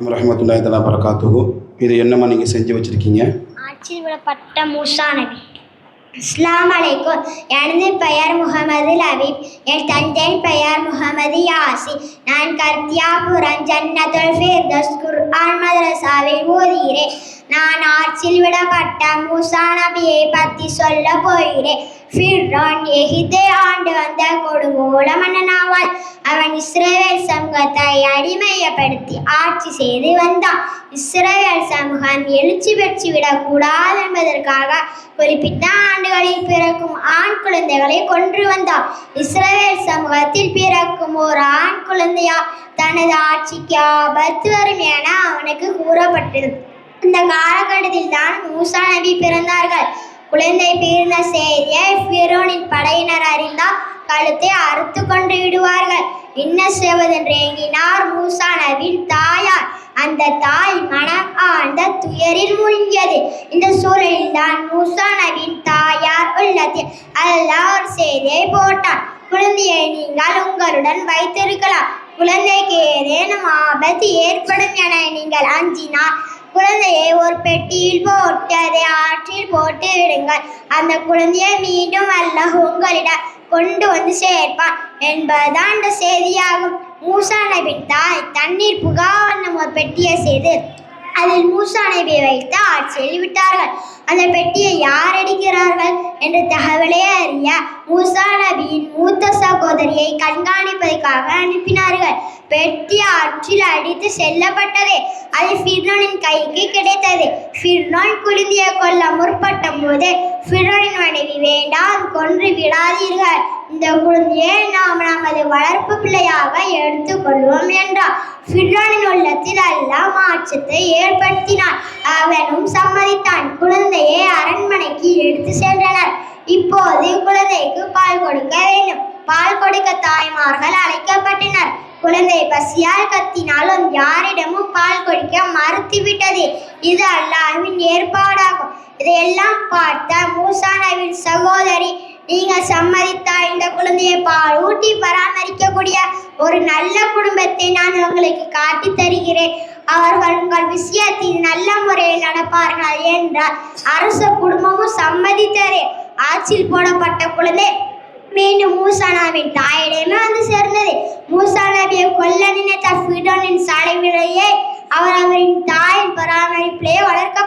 ரஹமத்துல்லாஹி தலா பரகாத்துஹு. இது என்னம்மா நீங்கள் செஞ்சு வச்சுருக்கீங்க? ஆட்சியில் விடப்பட்ட மூசா நபி. அஸ்லாம் அலைக்கும். எனது பெயர் முகமது லபீப். என் தந்தையின் பெயர் முகமது யாசி நான் கர்த்தியாபுரம் ஜன்னத்துல் ஃபிர்தஸ் குர்ஆன் மதரசாவில் ஓதுகிறேன். நான் ஆட்சியில் விடப்பட்ட மூசா நபியை பற்றி சொல்ல போகிறேன். ஃபிர்ரான் எகிப்தை ஆண்டு வந்த கொடுங்கோல மன்னனாவால் அவன் இஸ்ரேல் சமூகத்தை அடிமையப்படுத்தி ஆட்சி செய்து வந்தான். இஸ்ரேல் சமூகம் எழுச்சி பெற்று விடக்கூடாது என்பதற்காக குறிப்பிட்ட ஆண்டுகளில் பிறக்கும் ஆண் குழந்தைகளை கொன்று வந்தான் இஸ்ரேல் சமூகத்தில் பிறக்கும் ஒரு ஆண் குழந்தையா தனது ஆட்சிக்கு ஆபத்து வரும் என அவனுக்கு கூறப்பட்டது. இந்த காலகட்டத்தில் தான் மூசா நபி பிறந்தார்கள். குழந்தை பிறந்த செய்தியை ஃபிரோனின் படையினர் அறிந்தால் கழுத்தை அறுத்து கொண்டு விடுவார்கள். என்ன செய்வதென்று ஏங்கினார் மூசா நபின் தாயார். அந்த தாய் மனம் ஆழ்ந்த துயரில் மூழ்கியது. இந்த சூழலில் தான் மூசா நபின் தாயார் உள்ளத்தில் அல்லாஹ் ஒரு செய்தியை போட்டான். குழந்தையை நீங்கள் உங்களுடன் வைத்திருக்கலாம். குழந்தைக்கு ஏதேனும் ஆபத்து ஏற்படும் என நீங்கள் அஞ்சினால் குழந்தையை ஒரு பெட்டியில் போட்டு அதை ஆற்றில் போட்டு விடுங்கள். அந்த குழந்தையை மீண்டும் அல்லாஹ் உங்களிடம் கொண்டு வந்து சேர்ப்பான் என்பதுதான் அந்த செய்தியாகும். மூசா நபின் தாய் தண்ணீர் புகாவண்ணம் ஒரு பெட்டியை செய்து அதில் மூசா நபியை வைத்து ஆட்சியில் விட்டார்கள் அந்த பெட்டியை யார் அடிக்கிறார்கள் என்ற தகவலை அறிய மூசா நபியின் மூத்த சகோதரியை கண்காணிப்பதற்காக அனுப்பினார்கள். பெட்டி ஆற்றில் அடித்து செல்லப்பட்டது. அது ஃபிர்னோனின் கைக்கு கிடைத்தது. ஃபிர்னோன் குழந்தையை கொல்ல முற்பட்ட போது பிறரின் மனைவி வேண்டாம் கொன்று விடாதீர்கள். இந்த குழந்தையை நாம் நமது வளர்ப்பு பிள்ளையாக எடுத்துக்கொள்வோம் என்றார். ஃபிர்னோனின் உள்ளத்தில் எல்லாம் மாற்றத்தை ஏற்படுத்தினான் அவனும் சம்மதித்தான். குழந்தையை அரண்மனைக்கு எடுத்து சென்றனர். இப்போது குழந்தைக்கு பால் கொடுக்க வேண்டும். பால் கொடுக்க தாய்மார்கள் அழைக்கப்பட்டனர். குழந்தை பசியால் கத்தினாலும் யாரிடமும் பால் கொடுக்க மறுத்துவிட்டது. இது அல்லாஹ்வின் ஏற்பாடாகும். இதையெல்லாம் பார்த்த மூசா நபியின் சகோதரி நீங்க சம்மதித்தா இந்த குழந்தையை பா ஊட்டி பராமரிக்கக்கூடிய ஒரு நல்ல குடும்பத்தை நான் உங்களுக்கு காட்டி தருகிறேன். அவர்கள் உங்கள் விஷயத்தில் நல்ல முறையில் நடப்பார்கள் என்றால் அரச குடும்பமும் சம்மதித்தது. ஆட்சியில் போடப்பட்ட குழந்தை. மீண்டும் மூசா நபியின் தாயிடமே வந்து சேர்ந்தது. மூசா நபியை கொல்ல நினைத்த ஃபிடோனின் சாலைவிலேயே அவர் அவரின் தாயின் பராமரிப்பிலே வளர்க்க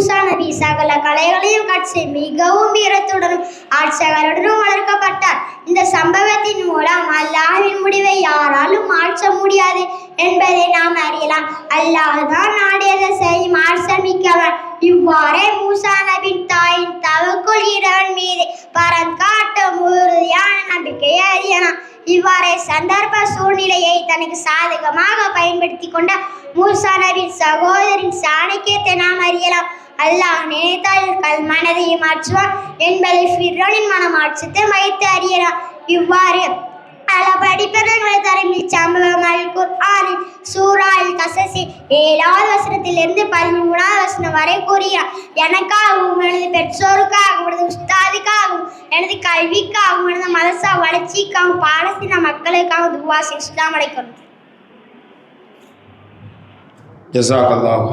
மூசா நபி சகல கலைகளையும் கற்று மிகவும் வீரத்துடனும் ஆட்சகருடனும் வளர்க்கப்பட்டார். இந்த சம்பவத்தின் மூலம் அல்லாஹின் முடிவை யாராலும் மாற்ற முடியாது என்பதை நாம் அறியலாம். அல்லாஹ் தான் நாடியதை செய்யும் ஆட்சமிக்கவன் இவ்வாறே மூசா நபின் தாயின் தவக்குள் இறைவன் மீது பரங்காட்டும் உறுதியான நம்பிக்கையை அறியலாம் இவ்வாறே சந்தர்ப்ப சூழ்நிலையை தனக்கு சாதகமாக பயன்படுத்தி கொண்ட மூசா நபின் சகோதரின் சாணக்கியத்தை நாம் அறியலாம். அல்லாஹ் நினைத்தால் கல் மனதை மாற்றுவான் என்பதை ஃபிரோனின் மனமாற்றத்தை வைத்து அறியலாம் இவ்வாறு பல படிப்பதங்களை தரும் இச்சம்பவம் அல் குர்ஆனின் சூரால் கசசி ஏழாவது வசனத்திலிருந்து பதிமூணாவது வசனம் வரை கூறுகிறார். எனக்காகவும் எனது பெற்றோருக்காகவும் எனது உஸ்தாதுக்காகவும் எனது கல்விக்காகவும் எனது மதசா வளர்ச்சிக்காகவும் பாலஸ்தீன மக்களுக்காகவும் துவா இஸ்லாம் அலைக்கணும் ஜசாக் அல்லாஹ்